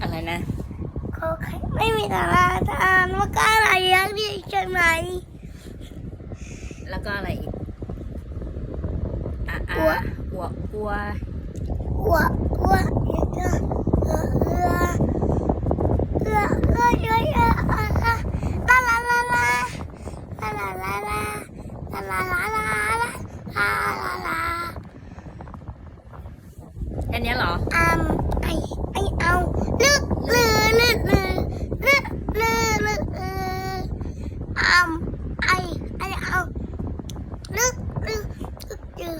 อะไรนะเขาไม่มีตาราทานว่าก้าอะไรยักษ์นี่ใช่ไหม แล้วก็อะไรอีกอะกลัวอะอัวอัวอ้วกอ้วกเอือเอือเอือเอือเอือเอือเอือลาลาลาลาลาลาลาลาลาลา อันนี้เหรออืมไอไอเอาลึกลือลึกลือลึกลือลึกลืออืมไอไอเอาลึกลือลึกลือ